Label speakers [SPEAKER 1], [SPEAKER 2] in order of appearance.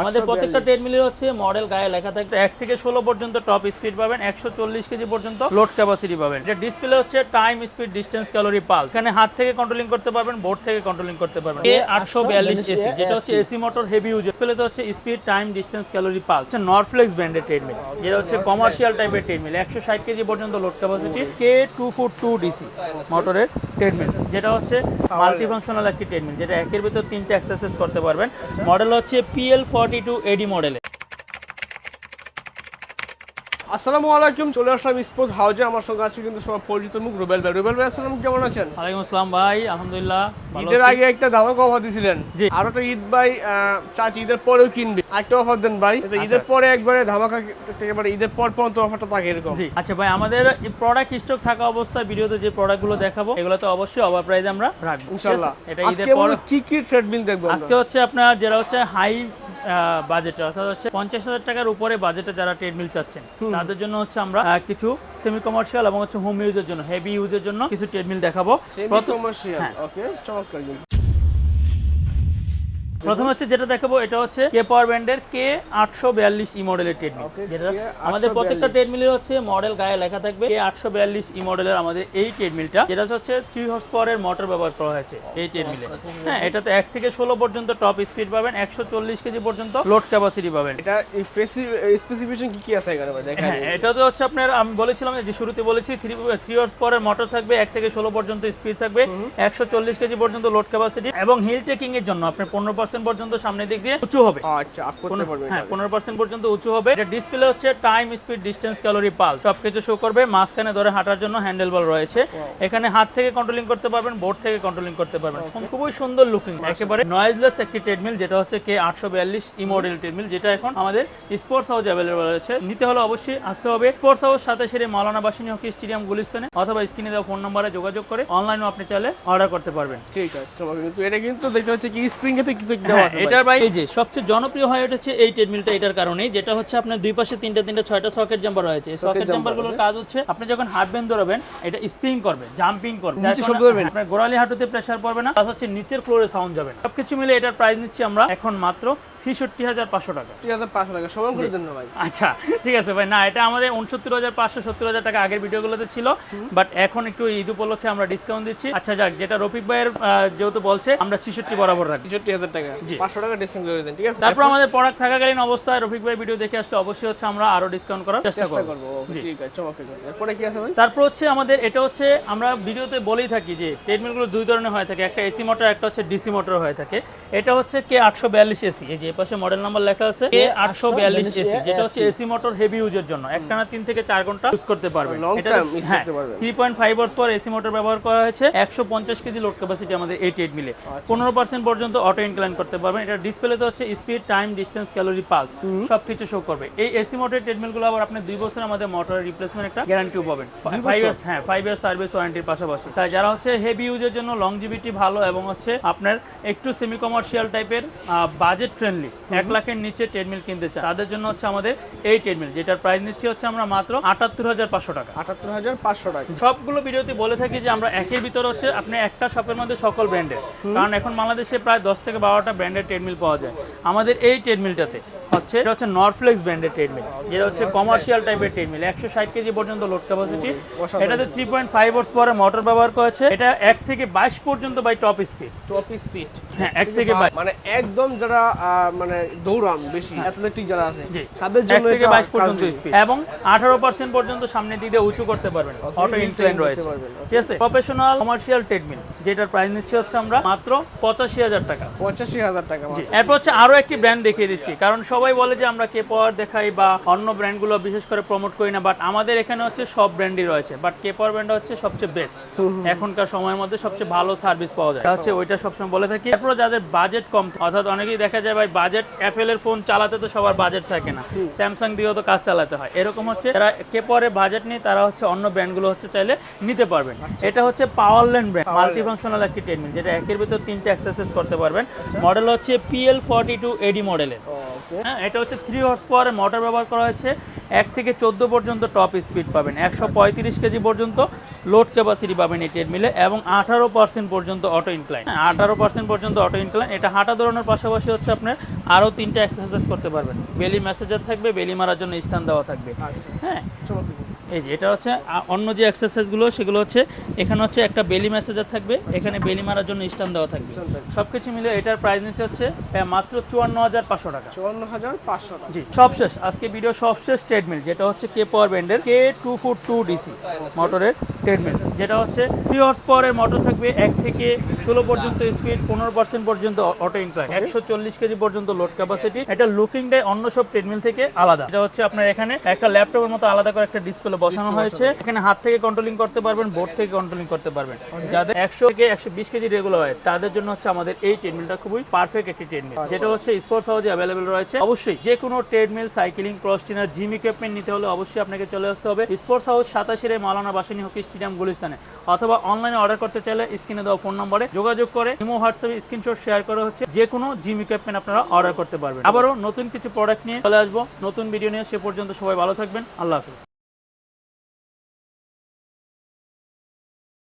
[SPEAKER 1] আমাদের
[SPEAKER 2] 842
[SPEAKER 1] প্রত্যেকটা ট্রেডমিলের হচ্ছে মডেল গায়ে লেখা থাকবে এক থেকে ষোলো পর্যন্ত টপ স্পিড পাবেন একশো চল্লিশ কেজি পর্যন্ত লোড ক্যাপাসিটি পাবেন। এটা ডিসপ্লে হচ্ছে time speed distance calorie pulse এখানে হাত থেকে কন্ট্রোলিং করতে পারবেন বোর্ড থেকে কন্ট্রোলিং করতে পারবেন। এ আটশো বিয়াল্লিশ এসি যেটা হচ্ছে এসি মোটর হেভি ইউজ ডিসপ্লেতে হচ্ছে speed time distance calorie pal pulse Norflex ব্র্যান্ডের ট্রেডমিল যেটা হচ্ছে কমার্শিয়াল টাইপের ট্রেডমিল একশো ষাট কেজি পর্যন্ত load capacity K two four two DC মোটরের ট্রেডমিল যেটা হচ্ছে মাল্টি ফাংশনাল একটি ট্রেডমিল যেটা একের ভিতর তিনটে এক্সারসাইজ করতে পারবেন। মডেল হচ্ছে পিএল ফর্টি টু এডি মডেলে।
[SPEAKER 2] আসসালামু আলাইকুম চলে আসলাম স্পোর্টস হাউজে। আমার সঙ্গে আছে কিন্তু সবার পরিচিত মুখ রুবেল ভাই। রুবেল ভাই আসসালাম কেমন আছেন?
[SPEAKER 1] ওয়ালাইকুম আসসালাম ভাই আলহামদুলিল্লাহ
[SPEAKER 2] ঈদের আগে একটা ধামাকা অফার দিছিলেন।
[SPEAKER 1] জি।
[SPEAKER 2] আর একটা ঈদ ভাই চাচি ঈদের পরেও কিনবে। একটা অফার দেন ভাই। ঈদের
[SPEAKER 1] আচ্ছা।
[SPEAKER 2] পরে একবারে ধামাকা থেকে মানে ঈদের পর পর্যন্ত অফারটা থাকে এরকম।
[SPEAKER 1] জি আচ্ছা ভাই আমাদের প্রোডাক্ট স্টক থাকা অবস্থায় ভিডিওতে যে প্রোডাক্টগুলো দেখাবো এগুলো তো অবশ্যই ওভার প্রাইস আমরা রাখব।
[SPEAKER 2] ইনশাআল্লাহ
[SPEAKER 1] এটা ঈদের পর
[SPEAKER 2] কি কি ট্রেডমিল দেখব
[SPEAKER 1] আজকে হচ্ছে আপনার যেটা হচ্ছে হাই বাজেট অর্থাৎ হচ্ছে পঞ্চাশ হাজার টাকার উপরে বাজেটে যারা ট্রেডমিল চাচ্ছেন তাদের জন্য হচ্ছে আমরা কিছু সেমি কমার্শিয়াল এবং হচ্ছে হোম ইউজের জন্য হেভি ইউজের জন্য কিছু ট্রেডমিল দেখাবো।
[SPEAKER 2] কমার্শিয়াল
[SPEAKER 1] হ্যাঁ।
[SPEAKER 2] ওকে চমৎকার। কিন্তু
[SPEAKER 1] প্রথমে হচ্ছে যেটা দেখাবো এটা হচ্ছে কে পাওয়ার ব্র্যান্ডের কে আটশো বিয়াল্লিশ ই মডেলের ট্রেডমিল যেটা আমাদের
[SPEAKER 2] 842
[SPEAKER 1] প্রত্যেকটা ট্রেডমিলের হচ্ছে মডেল গায়ে লেখা থাকবে কে আটশো বিয়াল্লিশ ই মডেলের আমাদের এই ট্রেডমিলটা যেটা হচ্ছে থ্রি হর্স পাওয়ারের মোটর ব্যবহার করা হয়েছে এই ট্রেডমিলে হ্যাঁ এটাতে এক থেকে ষোলো পর্যন্ত টপ স্পিড পাবেন একশো চল্লিশ কেজি পর্যন্ত লোড ক্যাপাসিটি পাবেন।
[SPEAKER 2] এটা স্পেসিফিকেশন কি কি আছে
[SPEAKER 1] হ্যাঁ এটাতে হচ্ছে আপনার আমি বলেছিলাম যে শুরুতে বলেছি three three horsepower motor থাকবে এক থেকে ষোলো পর্যন্ত স্পিড থাকবে একশো চল্লিশ কেজি পর্যন্ত লোড ক্যাপাসিটি এবং হিল টেকিং এর জন্য আপনার পনেরো পার্সেন্ট পর্যন্ত সামনের দিক দিয়ে উঁচু হবে।
[SPEAKER 2] আচ্ছা
[SPEAKER 1] পনেরো- হ্যাঁ পনেরো পার্সেন্ট পর্যন্ত উঁচু হবে। এটা ডিসপ্লে হচ্ছে time speed distance calorie pal সবকিছু শো করবে মাঝখানে ধরে হাঁটার জন্য হ্যান্ডেল বল রয়েছে এখানে হাত থেকে কন্ট্রোলিং করতে পারবেন বোর্ড থেকে কন্ট্রোলিং করতে পারবেন। খুবই সুন্দর লুকিং একেবারে নয়েজলেস একটি ট্রেডমিল যেটা হচ্ছে কে আটশো বিয়াল্লিশ ই মডেল ট্রেডমিল যেটা এখন আমাদের স্পোর্টস হাউস অ্যাভেলেবল রয়েছে। নিতে হলে অবশ্যই আসতে হবে। স্পোর্টস হাউস সাথে সেরে মাওলানা বাসিনী হকি স্টেডিয়াম গুলিস্তানে অথবা স্ক্রিনে দেওয়া ফোন নম্বরে যোগাযোগ করে অনলাইনেও আপনি চাইলে অর্ডার করতে পারবেন।
[SPEAKER 2] ঠিক আছে এটা কিন্তু দেখতে হচ্ছে কি স্প্রিং এতে কিছু দেওয়া
[SPEAKER 1] হ্যাঁ
[SPEAKER 2] আছে।
[SPEAKER 1] এটার ভাই। এই যে সবচেয়ে জনপ্রিয় হয়ে উঠেছে এই ট্রেডমিলটা এটার কারণেই যেটা হচ্ছে আপনার দুই পাশে তিনটা তিনটা ছয়টা সকেট জাম্পার রয়েছে। এই সকেট জাম্পারগুলোর কাজ হচ্ছে আপনি যখন হাত বেন ধরবেন এটা স্প্রিং করবে জাম্পিং করবে। আপনার গোড়ালি হাঁটুতে প্রেসার পড়বে না প্লাস হচ্ছে নিচের ফ্লোরে সাউন্ড যাবে না। সবকিছু মিলে এটার প্রাইস নিচ্ছি আমরা এখন মাত্র ছেষট্টি হাজার পাঁচশো টাকা।
[SPEAKER 2] ঠিক আছে পাঁচশো টাকা সমান করে দেন ভাই।
[SPEAKER 1] আচ্ছা ঠিক আছে ভাই। না এটা আমাদের উনসত্তর হাজার পাঁচশো সত্তর হাজার টাকা আগের ভিডিওগুলোতে ছিল বাট এখন একটু ঈদ উপলক্ষে আমরা ডিসকাউন্ট দিচ্ছি। আচ্ছা যাক যেটা রফিক ভাইয়ের যেহেতু বলছে আমরা ছেষট্টি বরাবর রাখি
[SPEAKER 2] ছেষট্টি হাজার টাকা
[SPEAKER 1] জি।
[SPEAKER 2] পাঁচশো টাকা ডিসকাউন্ট করে দেন ঠিক আছে?
[SPEAKER 1] তারপর আমাদের প্রোডাক্ট থাকাকালীন অবস্থায় রফিক ভাই ভিডিও দেখে আসলে অবশ্যই হচ্ছে আমরা আরও ডিসকাউন্ট করার চেষ্টা
[SPEAKER 2] চেষ্টা
[SPEAKER 1] করব।
[SPEAKER 2] ঠিক আছে চমৎকার কি আছে ভাই?
[SPEAKER 1] তারপর হচ্ছে আমাদের এটা হচ্ছে আমরা ভিডিওতে বলেই থাকি যে ট্রেডমিলগুলো দুই ধরনের হয়ে থাকে একটা এসি মোটর একটা হচ্ছে ডিসি মোটর হয়ে থাকে। এটা হচ্ছে কে আটশো বিয়াল্লিশ এসি এই যে পাশে মডেল নাম্বার লেখা আছে কে আটশো বিয়াল্লিশ এসি যেটা হচ্ছে এসি মোটর হেভি ইউজের জন্য। একটানা তিন থেকে চার ঘণ্টা ইউজ করতে পারবেন। এটা হ্যাঁ থ্রি পয়েন্ট ফাইভ আওয়ার্স পর এসি মোটর ব্যবহার করা হয়েছে একশো পঞ্চাশ কেজি লোড ক্যাপাসিটি আমাদের এই ট্রেডমিলে পনেরো পার্সেন্ট পর্যন্ত অটো ইনক্লাইন করতে পারবেন। এটা ডিসপ্লেতে হচ্ছে speed time distance calorie pulse সব কিছু শো করবে। এই এসি মোটর ট্রেডমিলগুলো আবার আপনি দুই বছর আমাদের মোটরের রিপ্লেসমেন্ট একটা গ্যারান্টিও পাবেন। ফাইভ ইয়ার্স হ্যাঁ ফাইভ ইয়ার্স সার্ভিস ওয়ারেন্টির পাশাপাশি। তাই যারা হচ্ছে হেভি ইউজের জন্য লংজিভিটি ভালো এবং হচ্ছে আপনার একটু সেমি কমার্শিয়াল টাইপের বাজেট ফ্রেন্ডলি এক লাখের নিচে ট্রেডমিল কিনতে চান তাদের জন্য হচ্ছে আমাদের এই ট্রেডমিল যেটার প্রাইস নিচ্ছি হচ্ছে আমরা মাত্র আটাত্তর হাজার পাঁচশো টাকা।
[SPEAKER 2] আটাত্তর হাজার পাঁচশো টাকা।
[SPEAKER 1] সবগুলো ভিডিওতে বলে থাকি যে আমরা একের ভিতর হচ্ছে আপনি একটা শপের মধ্যে সকল ব্র্যান্ডের কারণ এখন বাংলাদেশে প্রায় দশ থেকে বারোটা ব্র্যান্ডের ট্রেডমিল পাওয়া যায়? আমাদের এই ট্রেডমিলটাতে হচ্ছে এটা হচ্ছে নরফ্লেক্স ব্র্যান্ডের ট্রেডমিল যেটা হচ্ছে কমার্শিয়াল টাইপের ট্রেডমিল একশো ষাট কেজি পর্যন্ত লোড ক্যাপাসিটি এটাতে three point five horsepower motor ব্যবহার করেছে এটা এক থেকে বাইশ পর্যন্ত by top speed
[SPEAKER 2] top speed
[SPEAKER 1] হ্যাঁ এক থেকে বাইশ।
[SPEAKER 2] মানে একদম যারা মানে দৌড়ান বেশি অ্যাথলেটিক যারা আছে তাদের জন্য
[SPEAKER 1] থেকে বাইশ পর্যন্ত স্পিড এবং আঠারো পার্সেন্ট পর্যন্ত সামনে দিকে উঁচু করতে পারবেন অটো ইনক্লাইন রয়েছে। ঠিক আছে? প্রফেশনাল কমার্শিয়াল ট্রেডমিল যেটার প্রাইস নিচ্ছে হচ্ছে আমরা মাত্র পঁচাশি হাজার টাকা।
[SPEAKER 2] পঁচাশি হাজার টাকা
[SPEAKER 1] এরপর হচ্ছে আরও একটি ব্র্যান্ড দেখিয়ে দিচ্ছি। কারণ সবাই বলে যে আমরা কে পাওয়ার দেখাই বা অন্য ব্র্যান্ডগুলো বিশেষ করে প্রমোট করি না বাট আমাদের এখানে হচ্ছে সব ব্র্যান্ডই রয়েছে। বাট কে পাওয়ার ব্র্যান্ডটা হচ্ছে সবচেয়ে বেস্ট এখনকার সময়ের মধ্যে সবচেয়ে ভালো সার্ভিস পাওয়া যায়। হচ্ছে ওইটা সবসময় বলে থাকি। এরপর যাদের বাজেট কম অর্থাৎ অনেকেই দেখা যায় ভাই বাজেট অ্যাপেলের ফোন চালাতে তো সবার বাজেট থাকে না। স্যামসাং দিয়েও তো কাজ চালাতে হয়। এরকম হচ্ছে যারা কে পরে বাজেট নেই তারা হচ্ছে অন্য ব্র্যান্ডগুলো হচ্ছে চাইলে নিতে পারবেন। এটা হচ্ছে পাওয়ারল্যান্ড ব্র্যান্ড মাল্টি ফাংশনাল একটি ট্রেডমিল যেটা একের ভিতর তিনটে এক্সারসাইজ করতে পারবেন। মডেল হচ্ছে পিএল ফর্টি টু এডি মডেলের হ্যাঁ এটা হচ্ছে থ্রি হর্স পাওয়ারের মোটর ব্যবহার করা হয়েছে। এক থেকে চোদ্দ পর্যন্ত টপ স্পিড পাবেন। একশো পঁয়ত্রিশ কেজি পর্যন্ত লোড ক্যাপাসিটি পাবেন এই ট্রেডমিলে এবং আঠারো পার্সেন্ট পর্যন্ত অটো ইনক্লাইন আঠারো পার্সেন্ট পর্যন্ত অটো ইনক্লাইন এটা হাঁটা দৌড়ানোর পাশাপাশি হচ্ছে আপনার আরও তিনটা এক্সারসাইজ করতে পারবেন। বেলি মেসেজার থাকবে বেলি মারার জন্য স্থান দেওয়া থাকবে।
[SPEAKER 2] আচ্ছা।
[SPEAKER 1] হ্যাঁ। এই যে এটা হচ্ছে অন্য যে এক্সারসাইজগুলো সেগুলো হচ্ছে এখানে হচ্ছে একটা বেলি মেসেজার থাকবে এখানে বেলি মারার জন্য স্টান দেওয়া থাকবে। সব কিছু মিলে এটার প্রাইস নিচ্ছে হচ্ছে মাত্র চুয়ান্ন হাজার পাঁচশো টাকা।
[SPEAKER 2] চুয়ান্ন হাজার পাঁচশো টাকা।
[SPEAKER 1] জি সবশেষ আজকে ভিডিও সবশেষ ট্রেডমিল যেটা হচ্ছে কে পাওয়ার ব্যান্ডের K two four two DC মোটরের ট্রেডমিল যেটা হচ্ছে থ্রি হর্স পাওয়ারের মোটর থাকবে এক থেকে ষোলো পর্যন্ত স্পিড পনেরো পার্সেন্ট পর্যন্ত অটো ইনক্লাইন একশো চল্লিশ কেজি পর্যন্ত লোড ক্যাপাসিটি এটা লুকিংটাই অন্য সব ট্রেডমিল থেকে আলাদা। এটা হচ্ছে আপনার এখানে একটা ল্যাপটপের মতো আলাদা করে একটা ডিসপ্লে বসানো হয়েছে। এখানে হাত থেকে কন্ট্রোলিং করতে পারবেন বোর্ড থেকে কন্ট্রোলিং করতে পারবেন। যাদের একশো থেকে একশো বিশ কেজি রেগুলার হয় তাদের জন্য হচ্ছে আমাদের এই ট্রেডমিলটা খুবই পারফেক্ট একটি ট্রেডমিল যেটা হচ্ছে স্পোর্টস হাউসে অ্যাভেলেবল রয়েছে। অবশ্যই যে কোনো treadmill cycling cross trainer gym equipment নিতে হলে অবশ্যই আপনাকে চলে আসতে হবে। স্পোর্টস হাউস সাতাশির মালানা বাসানি হকি স্টেডিয়াম গুলিস্তানে। অথবা অনলাইনে অর্ডার করতে চাইলে স্ক্রিনে দেওয়া ফোন নম্বরে যোগাযোগ করে ইমো হোয়াটসঅ্যাপে স্ক্রিনশট শেয়ার করা হচ্ছে। যে কোনো জিম ইকুইপমেন্ট আপনারা অর্ডার করতে পারবেন। আবারও নতুন কিছু প্রোডাক্ট নিয়ে চলে আসব। নতুন ভিডিও নিয়ে সে পর্যন্ত সবাই ভালো থাকবেন। আল্লাহ হাফিজ।